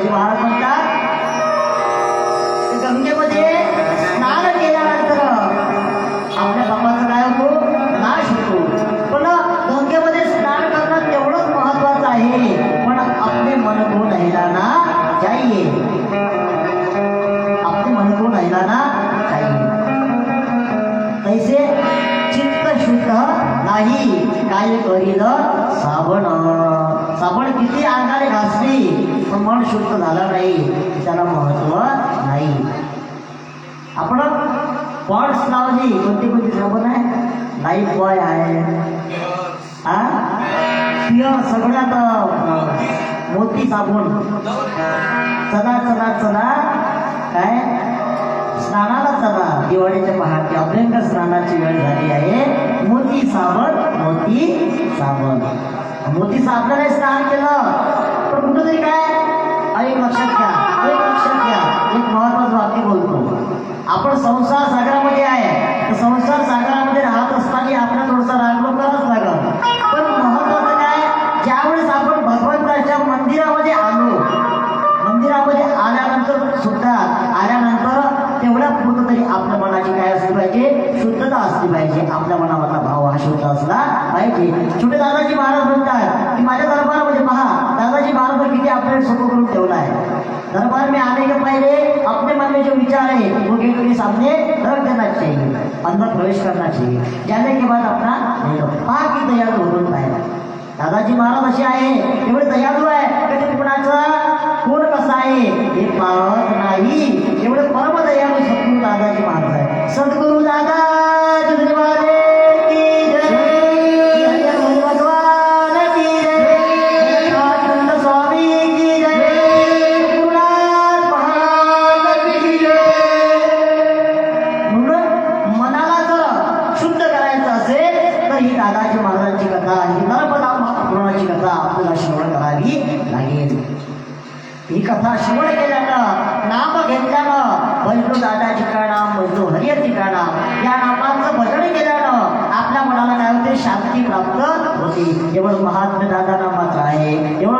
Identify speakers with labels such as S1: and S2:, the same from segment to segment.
S1: शिवाजी महाराज म्हणतात गंगेमध्ये स्नान केल्यानंतर आपल्या बापाचा काय होतो? नाश होतो. पण गंगेमध्ये स्नान करणं तेवढंच महत्वाचं आहे. पण आपले मन तो राहिला ना जाईये. आपले मन तो राहिला ना जाईये. चित्त शुद्ध नाही काय करील साबण. साबण किती अंगाने घासली? पण मन शुद्ध झालं नाही त्याला महत्त्व नाही. आपण पॉट्स लावली कोणती कोणती साबण आहे? लाईफ बॉय आहे. हा? प्युअर सगळ्यात मोती साबण. चला चला चला. काय? स्नानाला चला. दिवाळीच्या पहाटे अभ्यंग स्नानाची वेळ झाली आहे. मोती साबण मोती साबण. मोती साबणाने स्नान केलं. पण कुठंतरी काय? लक्षात घ्या एक लक्षात घ्या. एक महत्वाचं वाक्य बोलतो. आपण संसार सागरामध्ये आहे. तर संसार सागरामध्ये राहत असताना आपल्या थोडासा रागलो करावंच लागलं. पण महत्वाचं काय? ज्यावेळेस आपण भगवंताच्या मंदिरामध्ये आलो मंदिरामध्ये आल्यानंतर सुद्धा आल्यानंतर तेवढ्या पुरतं तरी आपल्या मनाची काय असली पाहिजे? शुद्धता असली पाहिजे. आपल्या मनामधला भाव हा शुद्ध असला पाहिजे. छोटे दादाजी महाराज म्हणतात की माझ्या दरबारामध्ये पहा दादाजी महाराज किती आपल्याला सोपं करून ठेवला आहे. दरबार में आने के पहले अपने मन में जो विचार है वो गेट के सामने रख देना चाहिए. अंदर प्रवेश करना चाहिए. जाने के बाद अपना बाकी की तयार होऊन पाहिला दादाजी महाराज असे आहे एवढे दयाळू आहे कधी कुणाचा? कोण कसा आहे? हे पाहत नाही. एवढे परम दयाळू सद्गुरू दादाजी महाराज आहे सद्गुरू दादा ही शिवण केल्यानं नाम घेतल्यानं बजलो दादा का नाम बजलो ठिकाणा का नाम? या नामाचं भजन केल्यानं आपल्या मनाला काय होते? शांती प्राप्त होते. एवढं महात्म्य दादा नामाचं आहे. एवढं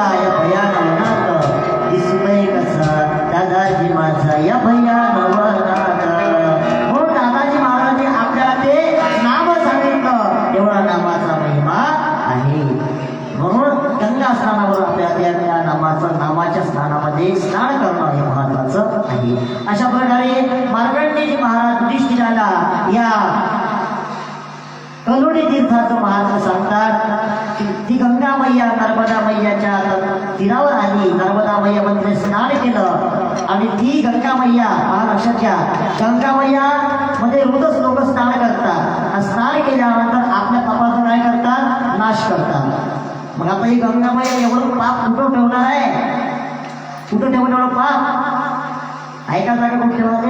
S1: या भयानक विस्मय कसा दादाजी
S2: माझा
S1: या भया कलोडी तीर्थाचं महात्म सांगतात. की ती गंगा मैया नर्मदा मैयाच्या तीरावर आली. नर्मदा मैया मध्ये स्नान केलं. आणि ती गंगा मैया महाराष्ट्राच्या गंगा मैया मध्ये रोजच लोक स्नान करतात. स्नान केल्यानंतर आपल्या पापाचं काय करतात? नाश करतात. मग आता ही गंगा मैया एवढं पाप कुठं ठेवणार आहे? कुठं ठेवून एवढं पाप? ऐका जागा कुठे ठेवणार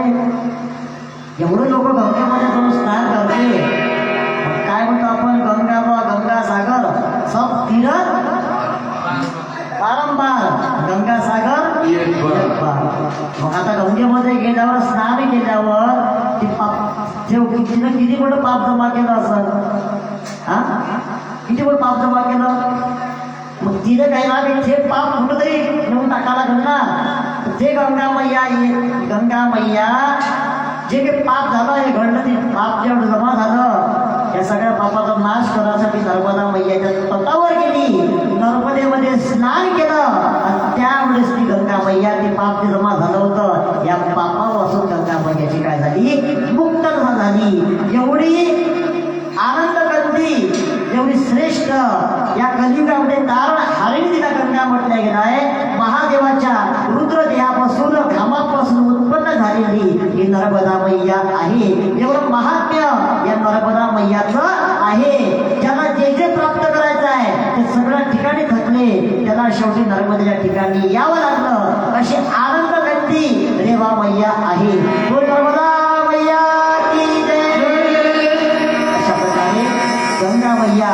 S1: एवढे लोक गंगेमध्ये जाऊन स्नान करते काय म्हणतो आपण? गंगा बा गंगा सागर. सब तीरथ? पारंपार गंगा सागर? मग आता गंगेमध्ये गेल्यावर स्नान केल्यावर ती पाप ठेव तिनं किती मोठं पाप जमा केलं असं हा? किती मोठं पाप जमा केलं? मग तिने काही ना काही पाप कुठंतरी नेऊन टाकायला गंगा ते गंगा मैया गंगा मैया जे काही पाप झालं हे घडलं ते पाप जेवढं जमा झालं या सगळ्या पापाचा नाश करण्यासाठी नर्मदा मैयाच्या तटावर गेली. नर्मदेमध्ये स्नान केलं. आणि त्यावेळेस ती गंगा मैया ते पाप जे जमा झालं होतं या पापापासून गंगा मैयाची काय झाली? मुक्त झाली. एवढी आनंद करती एवढी श्रेष्ठ. या कलिकामध्ये तारण हरिण तिला गंगा म्हटल्या गेला आहे महादेवाच्या रुद्रदेहापासून घामापासून उत्पन्न झालेली ही नर्मदा मैया. शेवटी ठिकाणी यावं लागलं. अशी आनंद व्यक्ती रेवा मैया आहे. मैया अशा प्रकारे गंगा मैया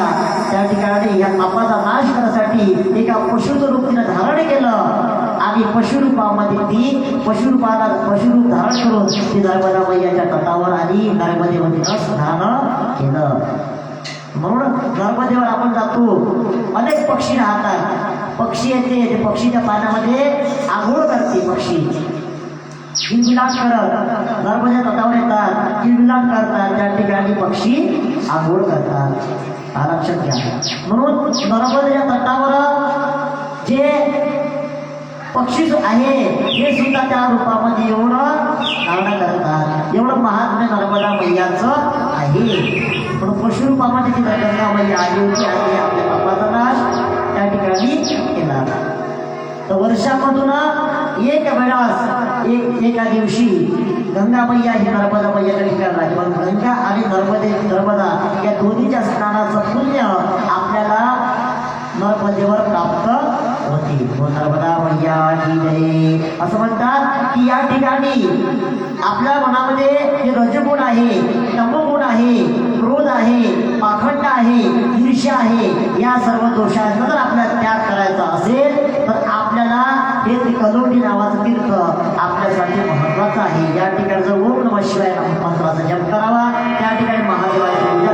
S1: त्या ठिकाणी या पापाचा नाश करण्यासाठी एका पशुचं रूप तिनं धारण केलं. आणि पशुरूपामध्ये ती पशुरूपाला पशुरूप धारण करून ती नर्मदा मैयाच्या तटावर आली. नर्मदेमध्ये स्नान केलं. म्हणून नर्मदेवर आपण जातो. अनेक पक्षी राहतात. पक्षी येते ते पक्षीच्या पाण्यामध्ये आंघोळ करते पक्षी. किलबिलाट करत नर्मदा तटावर येतात किलबिलाट करतात त्या ठिकाणी पक्षी आंघोळ करतात. हा लक्षात घ्या. म्हणून नर्मदेच्या तटावर जे पक्षी आहे हे सुद्धा त्या रूपामध्ये एवढं धारण करतात. एवढं महात्म्य नर्मदा मैयाचं आहे. पण पशु रूपामध्ये ती नर्मदा मैया आली होती आणि आपल्या पापाचा नाश त्या ठिकाणी तर वर्षामधून एक वेळास एक एका दिवशी गंगा मैया ही नर्मदा मैयाच्या करणार राहते पण गंगा आणि नर्मदे नर्मदा या दोन्हीच्या स्नानाचं पुण्य आपल्याला नर्मदेवर प्राप्त होते. हो नर्मदा मैया ही जय. असं म्हणतात की या ठिकाणी आपल्या मनामध्ये जे रजगुण आहे तमगुण आहे क्रोध आहे पाखंड आहे ईर्ष्या आहे या सर्व दोषांचा जर आपल्याला त्याग करायचा असेल तर आपल्याला कलोटी नावाचं तीर्थ आपल्यासाठी महत्वाचं आहे. या ठिकाणी जर ओम नम शिवाय मंत्राचा जप करावा त्या ठिकाणी महादेवाचे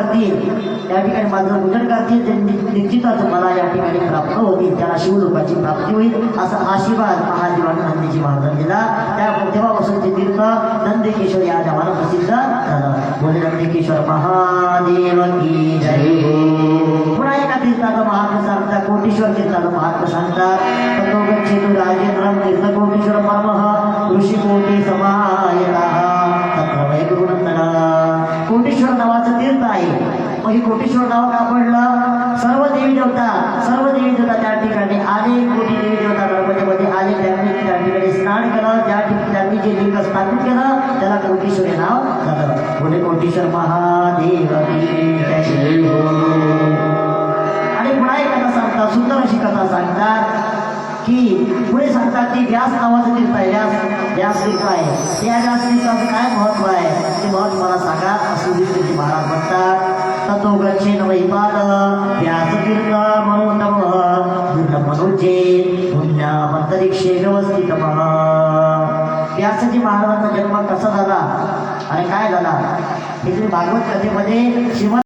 S1: करतील त्या ठिकाणी माझं पूजन करतील ते निश्चितच मला या ठिकाणी प्राप्त होतील त्याला शिवरूपाची प्राप्ती होईल असा आशीर्वाद महादेवाने नंदीजी दिला. त्या तेव्हापासून ते तीर्थ नंदिकेश्वर या नावानं प्रसिद्ध झालं. बोले नंदिकेश्वर महादेव की जय? पुन्हा एका तीर्थाचा महात्म सांगतात कोटेश्वर तीर्थाचा महात्म सांगतात ततो राजेंद्रम तीर्थ कोटेश्वर परमः ऋषी कोटी की सांगतात की व्यास नावाचं तीर्थ आहे व्यास व्यास तीर्थ आहे. त्या व्यास तीर्थाचं काय महत्त्व आहे? ते महत्त्व मला सांगा. असं विष्णूजी महाराज म्हणतात ततो गच्छेन वैपाद व्यास तीर्थ मनोतम दुर्लभ मनोजे पुण्यामंतरिक्षे व्यवस्थित व्यासजी महाराजांचा जन्म कसा झाला आणि काय झाला? हे तुम्ही भागवत कथेमध्ये श्रीमंत